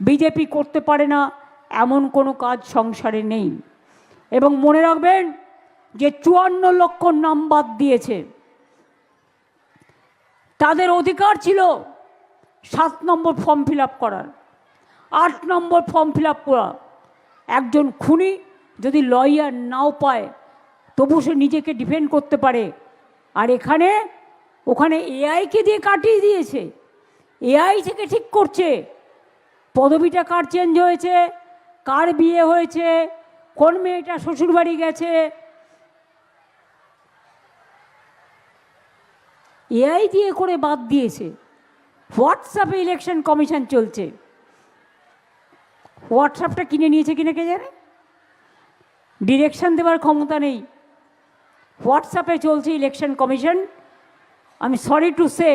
BJP করতে পারে না, এমন কোনো কাজ সংসারে নেই। এবং মনে রাখবেন যে চুয়ান্ন লক্ষ নাম বাদ দিয়েছে। তাদের অধিকার ছিল সাত নম্বর ফর্ম ফিল করার। আট নম্বর ফর্ম ফিল করা। একজন খুনি যদি লয়ার নাও পায় তবু সে নিজেকে ডিফেন্ড করতে পারে। আর এখানে, ওখানে এআইকে দিয়ে কাটিয়ে দিয়েছে। এআই থেকে ঠিক করছে। পদবিটা কার চেঞ্জ হয়েছে? কার বিয়ে হয়েছে? কোন মেয়েটা শ্বশুরবাড়ি গেছে? এআই দিয়ে করে বাদ দিয়েছে। হোয়াটসঅ্যাপে ইলেকশন কমিশন চলছে। হোয়াটসঅ্যাপটা কিনে নিয়েছে কিনা কে জানে? ডিরেকশন দেওয়ার ক্ষমতা নেই। হোয়াটসঅ্যাপে চলছে ইলেকশন কমিশন আমি সরি টু সে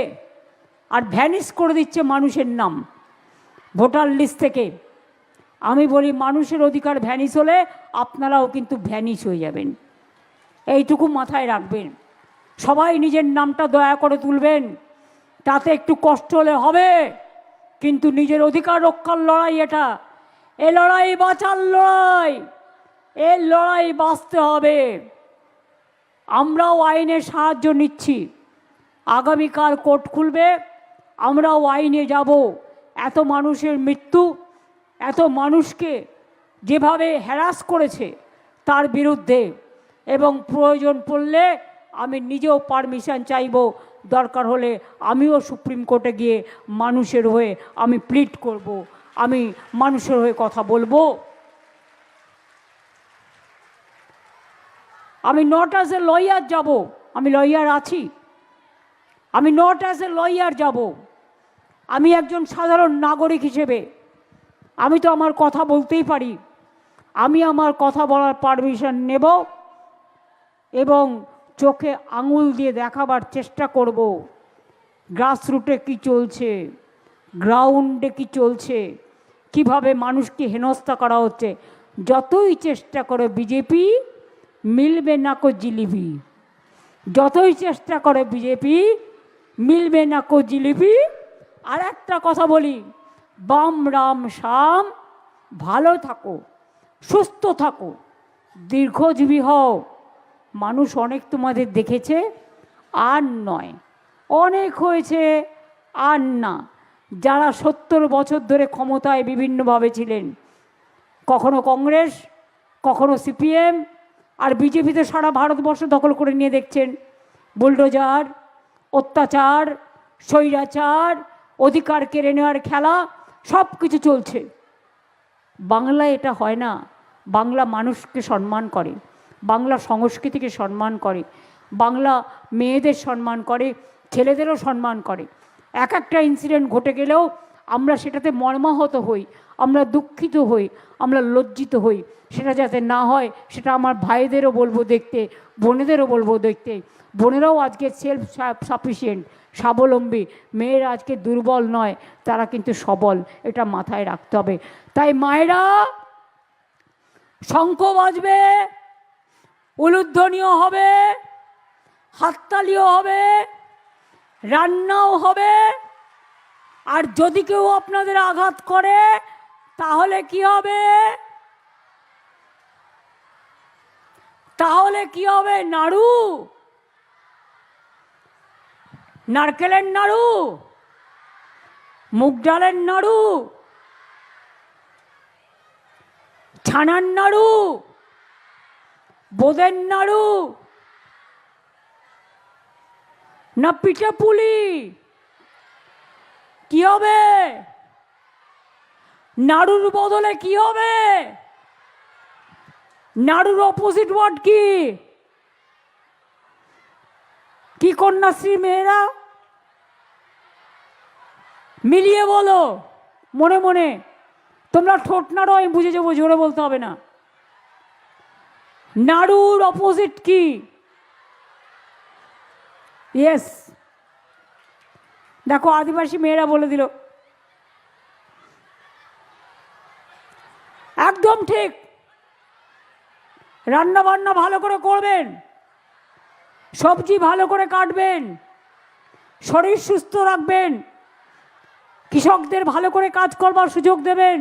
আর ভ্যানিশ করে দিচ্ছে মানুষের নাম। ভোটার লিস্ট থেকে। আমি বলি, মানুষের অধিকার ভ্যানিস হলে আপনারাও কিন্তু ভ্যানিশ হয়ে যাবেন। এইটুকু মাথায় রাখবেন। সবাই নিজের নামটা দয়া করে তুলবেন। তাতে একটু কষ্ট হলে হবে, কিন্তু নিজের অধিকার রক্ষার লড়াই এটা। এ লড়াই বাঁচার লড়াই, এ লড়াই বাঁচতে হবে। আমরাও আইনের সাহায্য নিচ্ছি। আগামীকাল কোর্ট খুলবে, আমরাও আইনে যাব। এত মানুষের মৃত্যু, এত মানুষকে যেভাবে হ্যারাস করেছে তার বিরুদ্ধে এবং প্রয়োজন পড়লে আমি নিজেও পারমিশন চাইব। দরকার হলে আমিও সুপ্রিম কোর্টে গিয়ে মানুষের হয়ে আমি প্লিট করব। আমি মানুষের হয়ে কথা বলব। আমি নট অ্যাজ এ লয়ার যাব। আমি লয়ার আছি। আমি নট অ্যাজ এ লয়ার যাব। আমি একজন সাধারণ নাগরিক হিসেবে, আমি তো আমার কথা বলতেই পারি। আমি আমার কথা বলার পারমিশন নেব এবং চোখে আঙুল দিয়ে দেখাবার চেষ্টা করব। গ্রাসরুটে কি চলছে? গ্রাউন্ডে কি চলছে? কীভাবে মানুষকে হেনস্থা করা হচ্ছে? যতই চেষ্টা করে বিজেপি, মিলবে না কো জিলিপি। যতই চেষ্টা করে বিজেপি, মিলবে না কো জিলিপি। আর একটা কথা বলি। বাম, রাম শাম ভালো থাকো, সুস্থ থাকো, দীর্ঘজীবী হও। মানুষ অনেক তোমাদের দেখেছে, আর নয়। অনেক হয়েছে, আর না। যারা সত্তর বছর ধরে ক্ষমতায় বিভিন্নভাবে ছিলেন, কখনো কংগ্রেস, কখনো সিপিএম, আর বিজেপিতে সারা ভারতবর্ষ দখল করে নিয়ে দেখছেন। বুলডোজার, অত্যাচার, স্বৈরাচার অধিকার কেড়ে নেওয়ার খেলা সব কিছু চলছে। বাংলায় এটা হয় না। বাংলা মানুষকে সম্মান করে, বাংলা সংস্কৃতিকে সম্মান করে, বাংলা মেয়েদের সম্মান করে, ছেলেদেরও সম্মান করে। এক একটা ইনসিডেন্ট ঘটে গেলেও আমরা সেটাতে মর্মাহত হই, আমরা দুঃখিত হই, আমরা লজ্জিত হই। সেটা যাতে না হয়, সেটা আমার ভাইদেরও বলব দেখতে, বোনেদেরও বলব দেখতে। বোনেরাও আজকে সেলফ সাফিসিয়েন্ট স্বাবলম্বী। মেয়েরা আজকে দুর্বল নয়, তারা কিন্তু সবল, এটা মাথায় রাখতে হবে। তাই মায়েরা, শঙ্খ বাজবে, উলুধ্বনিও হবে, হাততালিও হবে, রান্নাও হবে। আর যদি কেউ আপনাদের আঘাত করে, তাহলে কি হবে? তাহলে কি হবে? নাড়ু? নারকেলের নাড়ু, মুগ ডালের নাড়ু, ছানার নাড়ু, বোদের নাড়ু, না পিঠে পুলি, কি হবে? নাড়ুর বদলে কি হবে? নাড়ুর অপোজিট ওয়ার্ড কি? কি কন্যাশ্রী মেয়েরা? মিলিয়ে বলো, মনে মনে। তোমরা ঠোঁট নাড়ো আমি বুঝে যাব, জোরে বলতে হবে না। নাড়ুর অপোজিট কি? ইয়েস দেখো, আদিবাসী মেয়েরা বলে দিল। একদম ঠিক। রান্না বান্না ভালো করে করবেন। সবজি ভালো করে কাটবেন। শরীর সুস্থ রাখবেন। কৃষকদের ভালো করে কাজ করবার সুযোগ দেবেন।